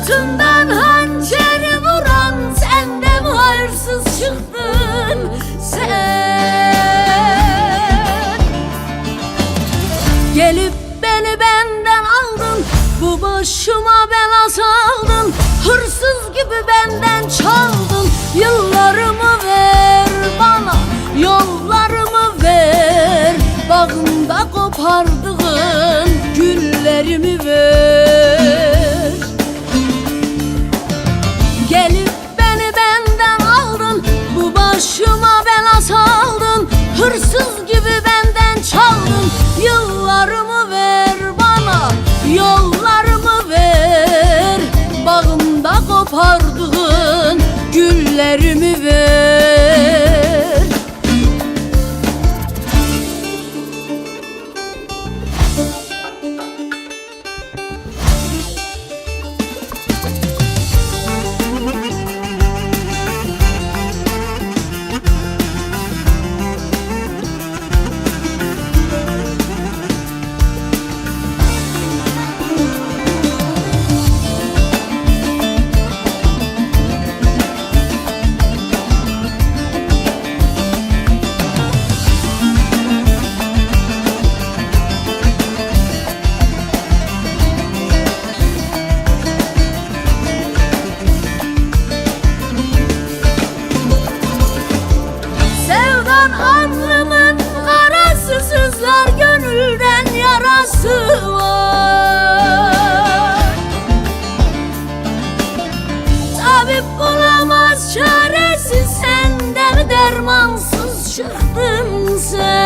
Sırtından hançer vuran sen de mi hırsız çıktın sen. Gelip beni benden aldın bu başıma bela saldın. Hırsız gibi benden çaldın yıllarımı ver bana Yollarımı ver. Bağımda kopardığın güllerimi ver. Bağımda kopardığın Güllerimi ver Sevdan alnımın karası sızlar gönülden yarası var. Tabip bulamaz çaresi senden dermansız çıktın sen